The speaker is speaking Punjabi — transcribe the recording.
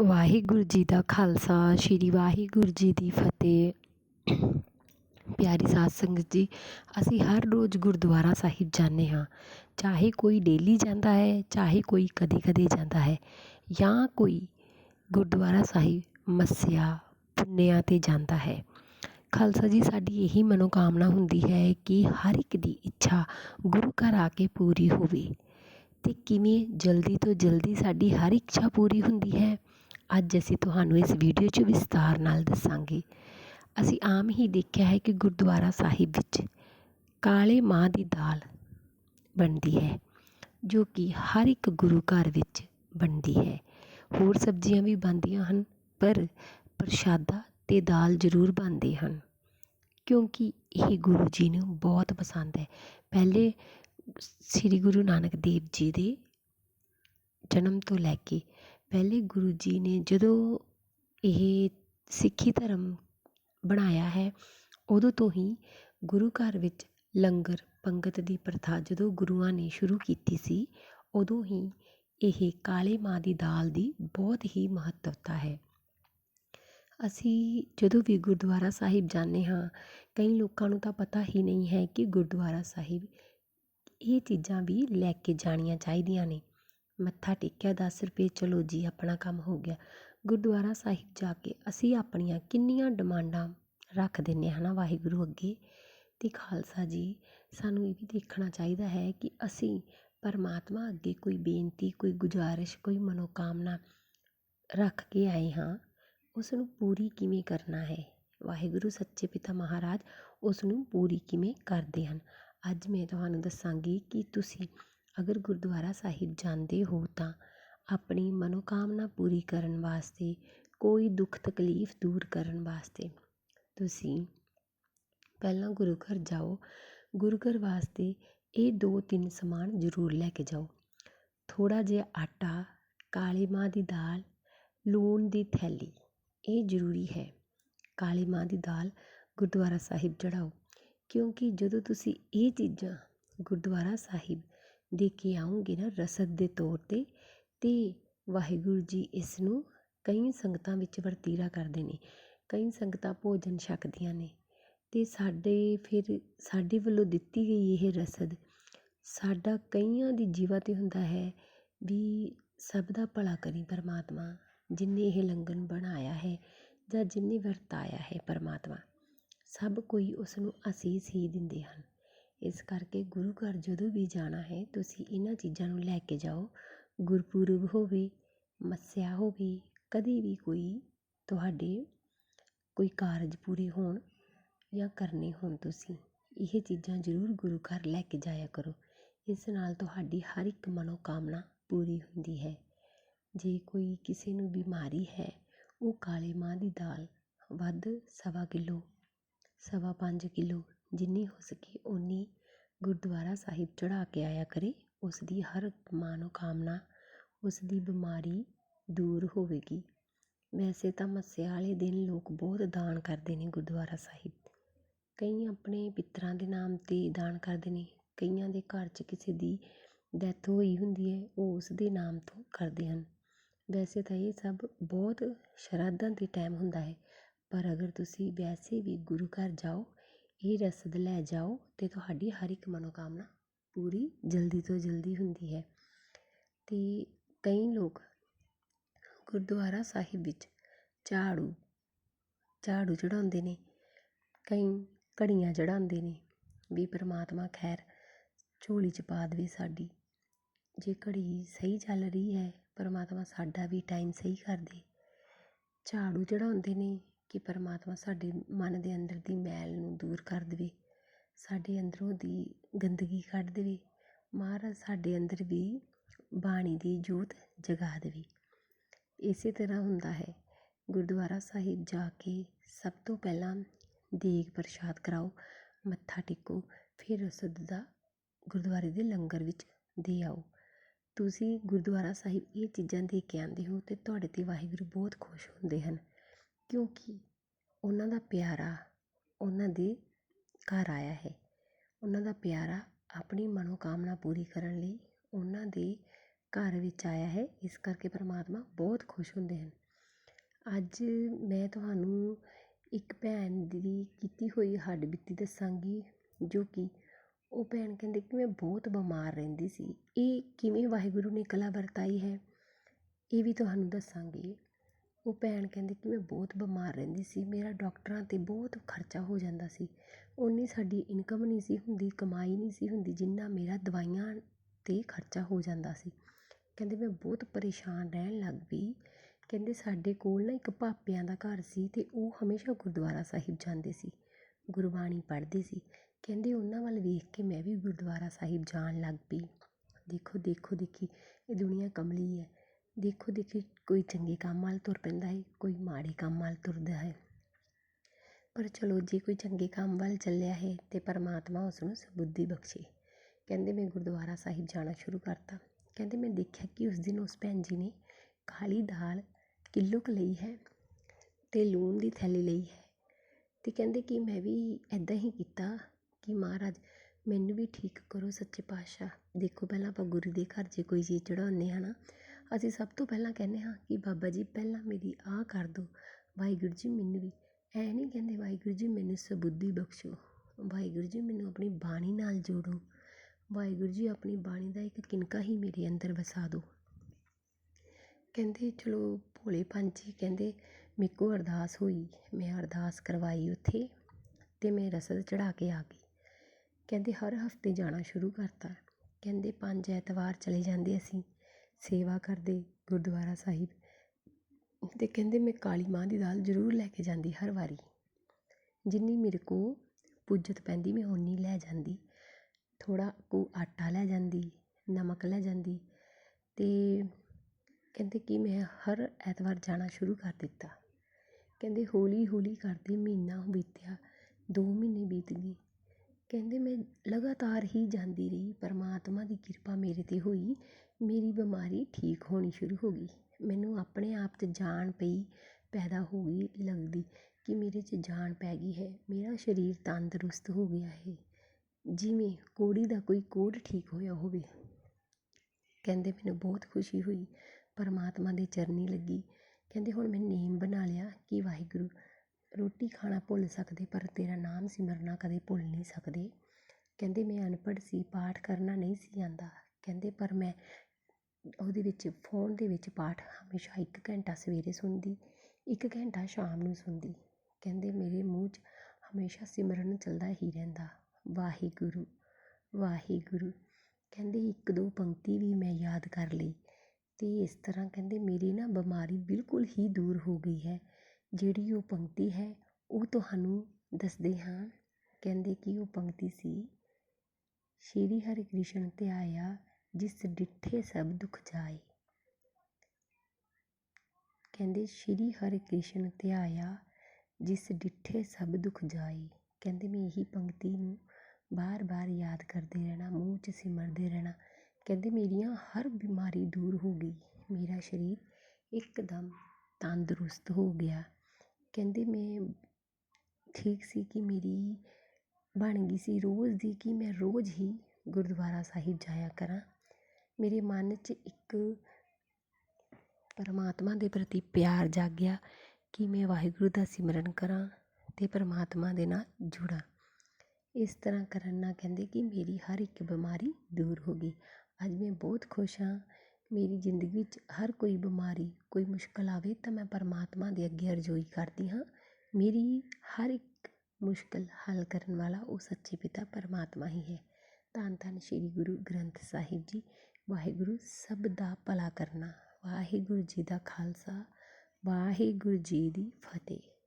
ਵਾਹਿਗੁਰੂ ਜੀ ਦਾ ਖਾਲਸਾ, ਸ਼੍ਰੀ ਵਾਹਿਗੁਰੂ ਜੀ ਦੀ ਫਤਿਹ। ਪਿਆਰੀ ਸਾਧ ਸੰਗਤ ਜੀ, ਅਸੀਂ ਹਰ ਰੋਜ਼ ਗੁਰਦੁਆਰਾ ਸਾਹਿਬ ਜਾਂਦੇ ਹਾਂ। ਚਾਹੇ ਕੋਈ ਡੇਲੀ ਜਾਂਦਾ ਹੈ, ਚਾਹੇ ਕੋਈ ਕਦੇ ਕਦੇ ਜਾਂਦਾ ਹੈ, ਜਾਂ ਕੋਈ ਗੁਰਦੁਆਰਾ ਸਾਹਿਬ ਮੱਸਿਆ, ਪੁੰਨਿਆਂ 'ਤੇ ਜਾਂਦਾ ਹੈ। ਖਾਲਸਾ ਜੀ, ਸਾਡੀ ਇਹੀ ਮਨੋਕਾਮਨਾ ਹੁੰਦੀ ਹੈ ਕਿ ਹਰ ਇੱਕ ਦੀ ਇੱਛਾ ਗੁਰੂ ਘਰ ਆ ਕੇ ਪੂਰੀ ਹੋਵੇ। ਅਤੇ ਕਿਵੇਂ ਜਲਦੀ ਤੋਂ ਜਲਦੀ ਸਾਡੀ ਹਰ ਇੱਛਾ ਪੂਰੀ ਹੁੰਦੀ ਹੈ ਅੱਜ ਅਸੀਂ ਤੁਹਾਨੂੰ ਇਸ ਵੀਡੀਓ 'ਚ ਵਿਸਥਾਰ ਨਾਲ ਦੱਸਾਂਗੇ। ਅਸੀਂ ਆਮ ਹੀ ਦੇਖਿਆ ਹੈ ਕਿ ਗੁਰਦੁਆਰਾ ਸਾਹਿਬ ਵਿੱਚ ਕਾਲੇ ਮਾਂਹ ਦੀ ਦਾਲ ਬਣਦੀ ਹੈ, ਜੋ ਕਿ ਹਰ ਇੱਕ ਗੁਰੂ ਘਰ ਵਿੱਚ ਬਣਦੀ ਹੈ। ਹੋਰ ਸਬਜ਼ੀਆਂ ਵੀ ਬਣਦੀਆਂ ਹਨ, ਪਰ ਪ੍ਰਸ਼ਾਦਾ ਅਤੇ ਦਾਲ ਜ਼ਰੂਰ ਬਣਦੇ ਹਨ, ਕਿਉਂਕਿ ਇਹ ਗੁਰੂ ਜੀ ਨੂੰ ਬਹੁਤ ਪਸੰਦ ਹੈ। ਪਹਿਲੇ ਸ੍ਰੀ ਗੁਰੂ ਨਾਨਕ ਦੇਵ ਜੀ ਦੇ ਜਨਮ ਤੋਂ ਲੈ ਕੇ ਪਹਿਲੇ ਗੁਰੂ ਜੀ ਨੇ ਜਦੋਂ ਇਹ ਸਿੱਖੀ ਧਰਮ ਬਣਾਇਆ ਹੈ, ਉਦੋਂ ਤੋਂ ਹੀ ਗੁਰੂ ਘਰ ਵਿੱਚ ਲੰਗਰ, ਪੰਗਤ ਦੀ ਪ੍ਰਥਾ ਜਦੋਂ ਗੁਰੂਆਂ ਨੇ ਸ਼ੁਰੂ ਕੀਤੀ ਸੀ, ਉਦੋਂ ਹੀ ਇਹ ਕਾਲੇ ਮਾਂਹ ਦੀ ਦਾਲ ਦੀ ਬਹੁਤ ਹੀ ਮਹੱਤਵਤਾ ਹੈ। ਅਸੀਂ ਜਦੋਂ ਵੀ ਗੁਰਦੁਆਰਾ ਸਾਹਿਬ ਜਾਂਦੇ ਹਾਂ, ਕਈ ਲੋਕਾਂ ਨੂੰ ਤਾਂ ਪਤਾ ਹੀ ਨਹੀਂ ਹੈ ਕਿ ਗੁਰਦੁਆਰਾ ਸਾਹਿਬ ਇਹ ਚੀਜ਼ਾਂ ਵੀ ਲੈ ਕੇ ਜਾਣੀਆਂ ਚਾਹੀਦੀਆਂ ਨੇ। ਮੱਥਾ ਟੇਕਿਆ, ਦਸ ਰੁਪਏ, ਚਲੋ ਜੀ, ਆਪਣਾ ਕੰਮ ਹੋ ਗਿਆ। ਗੁਰਦੁਆਰਾ ਸਾਹਿਬ ਜਾ ਕੇ ਅਸੀਂ ਆਪਣੀਆਂ ਕਿੰਨੀਆਂ ਡਿਮਾਂਡਾਂ ਰੱਖ ਦਿੰਦੇ ਹਾਂ ਨਾ ਵਾਹਿਗੁਰੂ ਅੱਗੇ? ਅਤੇ ਖਾਲਸਾ ਜੀ, ਸਾਨੂੰ ਇਹ ਵੀ ਦੇਖਣਾ ਚਾਹੀਦਾ ਹੈ ਕਿ ਅਸੀਂ ਪਰਮਾਤਮਾ ਅੱਗੇ ਕੋਈ ਬੇਨਤੀ, ਕੋਈ ਗੁਜ਼ਾਰਿਸ਼, ਕੋਈ ਮਨੋਕਾਮਨਾ ਰੱਖ ਕੇ ਆਏ ਹਾਂ ਉਸ ਨੂੰ ਪੂਰੀ ਕਿਵੇਂ ਕਰਨਾ ਹੈ? ਵਾਹਿਗੁਰੂ, ਸੱਚੇ ਪਿਤਾ ਮਹਾਰਾਜ ਉਸ ਨੂੰ ਪੂਰੀ ਕਿਵੇਂ ਕਰਦੇ ਹਨ? ਅੱਜ ਮੈਂ ਤੁਹਾਨੂੰ ਦੱਸਾਂਗੀ ਕਿ ਤੁਸੀਂ ਅਗਰ ਗੁਰਦੁਆਰਾ ਸਾਹਿਬ ਜਾਂਦੇ ਹੋ ਤਾਂ ਆਪਣੀ ਮਨੋਕਾਮਨਾ ਪੂਰੀ ਕਰਨ ਵਾਸਤੇ, ਕੋਈ ਦੁੱਖ ਤਕਲੀਫ ਦੂਰ ਕਰਨ ਵਾਸਤੇ ਤੁਸੀਂ ਪਹਿਲਾਂ ਗੁਰੂ ਘਰ ਜਾਓ। ਗੁਰੂ ਘਰ ਵਾਸਤੇ ਇਹ ਦੋ ਤਿੰਨ ਸਮਾਨ ਜ਼ਰੂਰ ਲੈ ਕੇ ਜਾਓ। ਥੋੜ੍ਹਾ ਜਿਹਾ ਆਟਾ, ਕਾਲੀ ਮਾਂਹ ਦੀ ਦਾਲ, ਲੂਣ ਦੀ ਥੈਲੀ, ਇਹ ਜ਼ਰੂਰੀ ਹੈ। ਕਾਲੀ ਮਾਂਹ ਦੀ ਦਾਲ ਗੁਰਦੁਆਰਾ ਸਾਹਿਬ ਚੜਾਓ ਕਿਉਂਕਿ ਜਦੋਂ ਤੁਸੀਂ ਇਹ ਚੀਜ਼ਾਂ ਗੁਰਦੁਆਰਾ ਸਾਹਿਬ ਦੇ ਕੇ ਆਉਂਗੇ ਨਾ ਰਸਦ ਦੇ ਤੌਰ 'ਤੇ ਅਤੇ ਵਾਹਿਗੁਰੂ ਜੀ ਇਸ ਨੂੰ ਕਈ ਸੰਗਤਾਂ ਵਿੱਚ ਵਰਤੀਰਾ ਕਰਦੇ ਨੇ, ਕਈ ਸੰਗਤਾਂ ਭੋਜਨ ਛਕਦੀਆਂ ਨੇ ਅਤੇ ਸਾਡੇ ਫਿਰ ਸਾਡੇ ਵੱਲੋਂ ਦਿੱਤੀ ਗਈ ਇਹ ਰਸਦ ਸਾਡਾ ਕਈਆਂ ਦੀ ਜੀਵਾ 'ਤੇ ਹੁੰਦਾ ਹੈ ਵੀ ਸਭ ਦਾ ਭਲਾ ਕਰੀ ਪਰਮਾਤਮਾ, ਜਿਨੇ ਇਹ ਲੰਗਰ ਬਣਾਇਆ ਹੈ ਜਾਂ ਜਿਨੇ ਵਰਤਾਇਆ ਹੈ ਪਰਮਾਤਮਾ, ਸਭ ਕੋਈ ਉਸ ਨੂੰ ਅਸੀਸ ਹੀ ਦਿੰਦੇ ਹਨ। ਇਸ ਕਰਕੇ ਗੁਰੂ ਘਰ ਜਦੋਂ ਵੀ ਜਾਣਾ ਹੈ, ਤੁਸੀਂ ਇਹਨਾਂ ਚੀਜ਼ਾਂ ਨੂੰ ਲੈ ਕੇ ਜਾਓ। ਗੁਰਪੁਰਬ ਹੋਵੇ ਮੱਸਿਆ ਹੋਵੇ ਕਦੇ ਵੀ ਕੋਈ ਤੁਹਾਡੇ ਕੋਈ ਕਾਰਜ ਪੂਰੇ ਹੋਣ ਜਾਂ ਕਰਨੇ ਹੋਣ ਤੁਸੀਂ, ਇਹ ਚੀਜ਼ਾਂ ਜ਼ਰੂਰ ਗੁਰੂ ਘਰ ਲੈ ਕੇ ਜਾਇਆ ਕਰੋ। ਇਸ ਨਾਲ ਤੁਹਾਡੀ ਹਰ ਇੱਕ ਮਨੋਕਾਮਨਾ ਪੂਰੀ ਹੁੰਦੀ ਹੈ। ਜੇ ਕੋਈ ਕਿਸੇ ਨੂੰ ਬਿਮਾਰੀ ਹੈ, ਉਹ ਕਾਲੇ ਮਾਂਹ ਦੀ ਦਾਲ ਵੱਧ ਸਵਾ ਕਿਲੋ, ਸਵਾ ਪੰਜ ਕਿਲੋ ਜਿੰਨੀ ਹੋ ਸਕੇ ਉਨੀ ਗੁਰਦੁਆਰਾ ਸਾਹਿਬ ਚੜ੍ਹਾ ਕੇ ਆਇਆ ਕਰੇ। ਉਸ ਦੀ ਹਰ ਮਨੋਕਾਮਨਾ ਉਸ ਦੀ ਬਿਮਾਰੀ ਦੂਰ ਹੋਵੇਗੀ। ਵੈਸੇ ਤਾਂ ਮੱਸਿਆ ਵਾਲੇ ਦਿਨ ਲੋਕ ਬਹੁਤ ਦਾਨ ਕਰਦੇ ਨੇ ਗੁਰਦੁਆਰਾ ਸਾਹਿਬ। ਕਈ ਆਪਣੇ ਪਿੱਤਰਾਂ ਦੇ ਨਾਮ 'ਤੇ ਦਾਨ ਕਰਦੇ ਨੇ, ਕਈਆਂ ਦੇ ਘਰ 'ਚ ਕਿਸੇ ਦੀ ਡੈਥ ਹੋਈ ਹੁੰਦੀ ਹੈ, ਉਹ ਉਸ ਦੇ ਨਾਮ ਤੋਂ ਕਰਦੇ ਹਨ। ਵੈਸੇ ਤਾਂ ਇਹ ਸਭ ਬਹੁਤ ਸ਼ਰਾਧਾਂ ਦੇ ਟਾਈਮ ਹੁੰਦਾ ਹੈ, ਪਰ ਅਗਰ ਤੁਸੀਂ ਵੈਸੇ ਵੀ ਗੁਰੂ ਘਰ ਜਾਓ ਇਹ ਰਸਦ ਲੈ ਜਾਓ ਅਤੇ ਤੁਹਾਡੀ ਹਰ ਇੱਕ ਮਨੋਕਾਮਨਾ ਪੂਰੀ ਜਲਦੀ ਤੋਂ ਜਲਦੀ ਹੁੰਦੀ ਹੈ। ਅਤੇ ਕਈ ਲੋਕ ਗੁਰਦੁਆਰਾ ਸਾਹਿਬ ਵਿੱਚ ਝਾੜੂ ਝਾੜੂ ਚੜਾਉਂਦੇ ਨੇ, ਕਈ ਘੜੀਆਂ ਚੜਾਉਂਦੇ ਨੇ ਵੀ ਪਰਮਾਤਮਾ ਖੈਰ ਝੋਲੀ 'ਚ ਪਾ ਦੇਵੇ ਸਾਡੀ। ਜੇ ਘੜੀ ਸਹੀ ਚੱਲ ਰਹੀ ਹੈ, ਪਰਮਾਤਮਾ ਸਾਡਾ ਵੀ ਟਾਈਮ ਸਹੀ ਕਰ ਦੇ। ਝਾੜੂ ਚੜਾਉਂਦੇ ਨੇ ਕਿ ਪਰਮਾਤਮਾ ਸਾਡੇ ਮਨ ਦੇ ਅੰਦਰ ਦੀ ਮੈਲ ਨੂੰ ਦੂਰ ਕਰ ਦੇਵੇ, ਸਾਡੇ ਅੰਦਰੋਂ ਦੀ ਗੰਦਗੀ ਕੱਢ ਦੇਵੇ, ਮਹਾਰਾਜ ਸਾਡੇ ਅੰਦਰ ਵੀ ਬਾਣੀ ਦੀ ਜੋਤ ਜਗਾ ਦੇਵੇ। ਇਸੇ ਤਰ੍ਹਾਂ ਹੁੰਦਾ ਹੈ, ਗੁਰਦੁਆਰਾ ਸਾਹਿਬ ਜਾ ਕੇ ਸਭ ਤੋਂ ਪਹਿਲਾਂ ਦੇਗ ਪ੍ਰਸ਼ਾਦ ਕਰਾਓ, ਮੱਥਾ ਟੇਕੋ, ਫਿਰ ਰਸਦ ਦਾ ਗੁਰਦੁਆਰੇ ਦੇ ਲੰਗਰ ਵਿੱਚ ਦੇ ਆਓ। ਤੁਸੀਂ ਗੁਰਦੁਆਰਾ ਸਾਹਿਬ ਇਹ ਚੀਜ਼ਾਂ ਦੇ ਕੇ ਆਉਂਦੇ ਹੋ ਅਤੇ ਤੁਹਾਡੇ 'ਤੇ ਵਾਹਿਗੁਰੂ ਬਹੁਤ ਖੁਸ਼ ਹੁੰਦੇ ਹਨ। ਕਿਉਂਕਿ ਉਹਨਾਂ ਦਾ ਪਿਆਰਾ ਉਹਨਾਂ ਦੇ ਘਰ ਆਇਆ ਹੈ। ਉਹਨਾਂ ਦਾ ਪਿਆਰਾ ਆਪਣੀ ਮਨੋਕਾਮਨਾ ਪੂਰੀ ਕਰਨ ਲਈ ਉਹਨਾਂ ਦੇ ਘਰ ਵਿੱਚ ਆਇਆ ਹੈ। ਇਸ ਕਰਕੇ ਪਰਮਾਤਮਾ ਬਹੁਤ ਖੁਸ਼ ਹੁੰਦੇ ਹਨ। ਅੱਜ ਮੈਂ ਤੁਹਾਨੂੰ ਇੱਕ ਭੈਣ ਦੀ ਕੀਤੀ ਹੋਈ ਹੱਡ ਬੀਤੀ ਦੱਸਾਂਗੀ, ਜੋ ਕਿ ਉਹ ਭੈਣ ਕਹਿੰਦੇ ਕਿ ਮੈਂ ਬਹੁਤ ਬਿਮਾਰ ਰਹਿੰਦੀ ਸੀ। ਇਹ ਕਿਵੇਂ ਵਾਹਿਗੁਰੂ ਨੇ ਕਲਾ ਵਰਤਾਈ ਹੈ, ਇਹ ਵੀ ਤੁਹਾਨੂੰ ਦੱਸਾਂਗੇ। ਉਹ ਭੈਣ ਕਹਿੰਦੀ ਕਿ ਮੈਂ ਬਹੁਤ ਬਿਮਾਰ ਰਹਿੰਦੀ ਸੀ, ਮੇਰਾ ਡਾਕਟਰਾਂ 'ਤੇ ਬਹੁਤ ਖਰਚਾ ਹੋ ਜਾਂਦਾ ਸੀ। ਓਨੀ ਸਾਡੀ ਇਨਕਮ ਨਹੀਂ ਸੀ ਹੁੰਦੀ, ਕਮਾਈ ਨਹੀਂ ਸੀ ਹੁੰਦੀ, ਜਿੰਨਾ ਮੇਰਾ ਦਵਾਈਆਂ 'ਤੇ ਖਰਚਾ ਹੋ ਜਾਂਦਾ ਸੀ। ਕਹਿੰਦੇ ਮੈਂ ਬਹੁਤ ਪਰੇਸ਼ਾਨ ਰਹਿਣ ਲੱਗ ਪਈ। ਕਹਿੰਦੇ ਸਾਡੇ ਕੋਲ ਨਾ ਇੱਕ ਭਾਪਿਆਂ ਦਾ ਘਰ ਸੀ ਅਤੇ ਉਹ ਹਮੇਸ਼ਾ ਗੁਰਦੁਆਰਾ ਸਾਹਿਬ ਜਾਂਦੇ ਸੀ, ਗੁਰਬਾਣੀ ਪੜ੍ਹਦੇ ਸੀ। ਕਹਿੰਦੇ ਉਹਨਾਂ ਵੱਲ ਵੇਖ ਕੇ ਮੈਂ ਵੀ ਗੁਰਦੁਆਰਾ ਸਾਹਿਬ ਜਾਣ ਲੱਗ ਪਈ। ਦੇਖੋ ਦੇਖੋ, ਦੇਖੀ, ਇਹ ਦੁਨੀਆ ਕਮਲੀ ਹੈ। ਦੇਖੋ ਦੇਖੀ ਕੋਈ ਚੰਗੇ ਕੰਮ ਵੱਲ ਤੁਰ ਪੈਂਦਾ ਹੈ, ਕੋਈ ਮਾੜੇ ਕੰਮ ਵੱਲ ਤੁਰਦਾ ਹੈ। ਪਰ ਚਲੋ ਜੇ ਕੋਈ ਚੰਗੇ ਕੰਮ ਵੱਲ ਚੱਲਿਆ ਹੈ ਤਾਂ ਪਰਮਾਤਮਾ ਉਸ ਨੂੰ ਸਬੁੱਧੀ ਬਖਸ਼ੇ। ਕਹਿੰਦੇ ਮੈਂ ਗੁਰਦੁਆਰਾ ਸਾਹਿਬ ਜਾਣਾ ਸ਼ੁਰੂ ਕਰਤਾ। ਕਹਿੰਦੇ ਮੈਂ ਦੇਖਿਆ ਕਿ ਉਸ ਦਿਨ ਉਸ ਭੈਣ ਜੀ ਨੇ ਕਾਲੀ ਦਾਲ ਕਿਲੋ ਕੁ ਲਈ ਹੈ ਅਤੇ ਲੂਣ ਦੀ ਥੈਲੀ ਲਈ ਹੈ। ਅਤੇ ਕਹਿੰਦੇ ਕਿ ਮੈਂ ਵੀ ਇੱਦਾਂ ਹੀ ਕੀਤਾ ਕਿ ਮਹਾਰਾਜ ਮੈਨੂੰ ਵੀ ਠੀਕ ਕਰੋ ਸੱਚੇ ਪਾਤਸ਼ਾਹ। ਦੇਖੋ ਪਹਿਲਾਂ ਆਪਾਂ ਗੁਰੂ ਦੇ ਘਰ ਜੇ ਕੋਈ ਚੀਜ਼ ਚੜਾਉਂਦੇ ਹਾਂ ਨਾ ਅਸੀਂ ਸਭ ਤੋਂ ਪਹਿਲਾਂ ਕਹਿੰਦੇ ਹਾਂ ਕਿ ਬਾਬਾ ਜੀ ਪਹਿਲਾਂ ਮੇਰੀ ਆਹ ਕਰ ਦਿਓ। ਵਾਹਿਗੁਰੂ ਜੀ ਮੈਨੂੰ ਵੀ। ਐ ਨਹੀਂ ਕਹਿੰਦੇ ਵਾਹਿਗੁਰੂ ਜੀ ਮੈਨੂੰ ਸਬੁੱਧੀ ਬਖਸ਼ੋ। ਵਾਹਿਗੁਰੂ ਜੀ ਮੈਨੂੰ ਆਪਣੀ ਬਾਣੀ ਨਾਲ ਜੋੜੋ। ਵਾਹਿਗੁਰੂ ਜੀ ਆਪਣੀ ਬਾਣੀ ਦਾ ਇੱਕ ਕਿਨਕਾ ਹੀ ਮੇਰੇ ਅੰਦਰ ਵਸਾ ਦਿਓ। ਕਹਿੰਦੇ ਚਲੋ ਭੋਲੇ ਪੰਛੀ ਕਹਿੰਦੇ, ਮੇਰੇ ਕੋਲ ਅਰਦਾਸ ਹੋਈ, ਮੈਂ ਅਰਦਾਸ ਕਰਵਾਈ ਉੱਥੇ ਅਤੇ ਮੈਂ ਰਸਦ ਚੜਾ ਕੇ ਆ ਗਈ। ਕਹਿੰਦੇ ਹਰ ਹਫ਼ਤੇ ਜਾਣਾ ਸ਼ੁਰੂ ਕਰਤਾ। ਕਹਿੰਦੇ ਪੰਜ ਐਤਵਾਰ ਚਲੇ ਜਾਂਦੇ ਅਸੀਂ। ਸੇਵਾ ਕਰਦੇ ਗੁਰਦੁਆਰਾ ਸਾਹਿਬ ਅਤੇ ਕਹਿੰਦੇ ਮੈਂ ਕਾਲੀ ਮਾਂ ਦੀ ਦਾਲ ਜ਼ਰੂਰ ਲੈ ਕੇ ਜਾਂਦੀ ਹਰ ਵਾਰੀ। ਜਿੰਨੀ ਮੇਰੇ ਕੋਲ ਪੁੱਜਤ ਪੈਂਦੀ ਮੈਂ ਉਨੀ ਲੈ ਜਾਂਦੀ। ਥੋੜ੍ਹਾ ਕੁ ਆਟਾ ਲੈ ਜਾਂਦੀ, ਨਮਕ ਲੈ ਜਾਂਦੀ ਅਤੇ ਕਹਿੰਦੇ ਕਿ ਮੈਂ ਹਰ ਐਤਵਾਰ ਜਾਣਾ ਸ਼ੁਰੂ ਕਰ ਦਿੱਤਾ। ਕਹਿੰਦੇ ਹੌਲੀ ਹੌਲੀ ਕਰਦੇ, ਮਹੀਨਾ ਬੀਤਿਆ, ਦੋ ਮਹੀਨੇ ਬੀਤ ਗਏ। ਕਹਿੰਦੇ ਮੈਂ ਲਗਾਤਾਰ ਹੀ ਜਾਂਦੀ ਰਹੀ, ਪਰਮਾਤਮਾ ਦੀ ਕਿਰਪਾ ਮੇਰੇ 'ਤੇ ਹੋਈ ਮੇਰੀ ਬਿਮਾਰੀ ਠੀਕ ਹੋਣੀ ਸ਼ੁਰੂ ਹੋ ਗਈ। ਮੈਨੂੰ ਆਪਣੇ ਆਪ 'ਚ ਜਾਨ ਪਈ, ਪੈਦਾ ਹੋ ਗਈ, ਲੱਗਦੀ ਕਿ ਮੇਰੇ 'ਚ ਜਾਨ ਪੈ ਗਈ ਹੈ। ਮੇਰਾ ਸਰੀਰ ਤੰਦਰੁਸਤ ਹੋ ਗਿਆ ਹੈ। ਜਿਵੇਂ ਕੋੜੀ ਦਾ ਕੋਈ ਕੋੜ ਠੀਕ ਹੋਇਆ ਹੋਵੇ। ਕਹਿੰਦੇ ਮੈਨੂੰ ਬਹੁਤ ਖੁਸ਼ੀ ਹੋਈ। ਪਰਮਾਤਮਾ ਦੇ ਚਰਨੀ ਲੱਗੀ। ਕਹਿੰਦੇ ਹੁਣ ਮੈਂ ਨੇਮ ਬਣਾ ਲਿਆ ਕਿ ਵਾਹਿਗੁਰੂ, ਰੋਟੀ ਖਾਣਾ ਭੁੱਲ ਸਕਦੇ ਪਰ ਤੇਰਾ ਨਾਮ ਸਿਮਰਨਾ ਕਦੇ ਭੁੱਲ ਨਹੀਂ ਸਕਦੇ। ਕਹਿੰਦੇ ਮੈਂ ਅਨਪੜ੍ਹ ਸੀ, ਪਾਠ ਕਰਨਾ ਨਹੀਂ ਸੀ ਆਉਂਦਾ ਕਹਿੰਦੇ ਪਰ ਮੈਂ ਉਹਦੇ ਵਿੱਚ ਫੋਨ ਦੇ ਵਿੱਚ ਪਾਠ ਹਮੇਸ਼ਾ ਇੱਕ ਘੰਟਾ ਸਵੇਰੇ ਸੁਣਦੀ, ਇੱਕ ਘੰਟਾ ਸ਼ਾਮ ਨੂੰ ਸੁਣਦੀ। ਕਹਿੰਦੇ ਮੇਰੇ ਮੂੰਹ 'ਚ ਹਮੇਸ਼ਾ ਸਿਮਰਨ ਚੱਲਦਾ ਹੀ ਰਹਿੰਦਾ, ਵਾਹਿਗੁਰੂ ਵਾਹਿਗੁਰੂ। ਕਹਿੰਦੇ ਇੱਕ ਦੋ ਪੰਕਤੀ ਵੀ ਮੈਂ ਯਾਦ ਕਰ ਲਈ ਅਤੇ ਇਸ ਤਰ੍ਹਾਂ ਕਹਿੰਦੇ ਮੇਰੀ ਨਾ ਬਿਮਾਰੀ ਬਿਲਕੁਲ ਹੀ ਦੂਰ ਹੋ ਗਈ ਹੈ। ਜਿਹੜੀ ਉਹ ਪੰਕਤੀ ਹੈ, ਉਹ ਤੁਹਾਨੂੰ ਦੱਸਦੇ ਹਾਂ। ਕਹਿੰਦੇ ਕਿ ਉਹ ਪੰਕਤੀ ਸੀ, ਸ਼੍ਰੀ ਹਰਿ ਕ੍ਰਿਸ਼ਨ ਤੇ ਆਇਆ ਜਿਸ ਡਿੱਠੇ ਸਭ ਦੁਖ ਜਾਏ। ਕਹਿੰਦੇ, ਸ਼੍ਰੀ ਹਰਿ ਕ੍ਰਿਸ਼ਨ ਤੇ ਆਇਆ ਜਿਸ ਡਿੱਠੇ ਸਭ ਦੁਖ ਜਾਏ। ਕਹਿੰਦੇ, ਮੈਂ ਇਹੀ ਪੰਕਤੀ ਨੂੰ ਬਾਰ-ਬਾਰ ਯਾਦ ਕਰਦੇ ਰਹਿਣਾ, ਮੂੰਹ 'ਚ ਸਿਮਰਦੇ ਰਹਿਣਾ। ਕਹਿੰਦੇ, ਮੇਰੀਆਂ ਹਰ ਬਿਮਾਰੀ ਦੂਰ ਹੋ ਗਈ। ਮੇਰਾ ਸਰੀਰ ਇੱਕਦਮ ਤੰਦਰੁਸਤ ਹੋ ਗਿਆ। ਕਹਿੰਦੇ, ਮੈਂ ਠੀਕ ਸੀ ਕਿ ਮੇਰੀ ਬਣ ਗਈ ਸੀ। ਰੋਜ਼ ਦੀ ਕਿ ਮੈਂ ਰੋਜ਼ ਹੀ ਗੁਰਦੁਆਰਾ ਸਾਹਿਬ ਜਾਇਆ ਕਰਾਂ। ਮੇਰੇ ਮਨ 'ਚ ਇੱਕ ਪਰਮਾਤਮਾ ਦੇ ਪ੍ਰਤੀ ਪਿਆਰ ਜਾਗਿਆ ਕਿ ਮੈਂ ਵਾਹਿਗੁਰੂ ਦਾ ਸਿਮਰਨ ਕਰਾਂ ਅਤੇ ਪਰਮਾਤਮਾ ਦੇ ਨਾਲ ਜੁੜਾਂ। ਇਸ ਤਰ੍ਹਾਂ ਕਰਨ ਨਾਲ ਕਹਿੰਦੇ ਕਿ ਮੇਰੀ ਹਰ ਇੱਕ ਬਿਮਾਰੀ ਦੂਰ ਹੋ ਗਈ। ਅੱਜ ਮੈਂ ਬਹੁਤ ਖੁਸ਼ ਹਾਂ। ਮੇਰੀ ਜ਼ਿੰਦਗੀ ਵਿੱਚ ਹਰ ਕੋਈ ਬਿਮਾਰੀ, ਕੋਈ ਮੁਸ਼ਕਲ ਆਵੇ ਤਾਂ ਮੈਂ ਪਰਮਾਤਮਾ ਦੇ ਅੱਗੇ ਅਰਜ਼ੋਈ ਕਰਦੀ ਹਾਂ। ਮੇਰੀ ਹਰ ਇੱਕ ਮੁਸ਼ਕਲ ਹੱਲ ਕਰਨ ਵਾਲਾ ਉਹ ਸੱਚੇ ਪਿਤਾ ਪਰਮਾਤਮਾ ਹੀ ਹੈ। ਧੰਨ ਧੰਨ ਸ਼੍ਰੀ ਗੁਰੂ ਗ੍ਰੰਥ ਸਾਹਿਬ ਜੀ। ਵਾਹਿਗੁਰੂ ਸਭ ਦਾ ਭਲਾ ਕਰਨਾ। ਵਾਹਿਗੁਰੂ ਜੀ ਦਾ ਖਾਲਸਾ ਵਾਹਿਗੁਰੂ ਜੀ ਦੀ ਫਤਿਹ।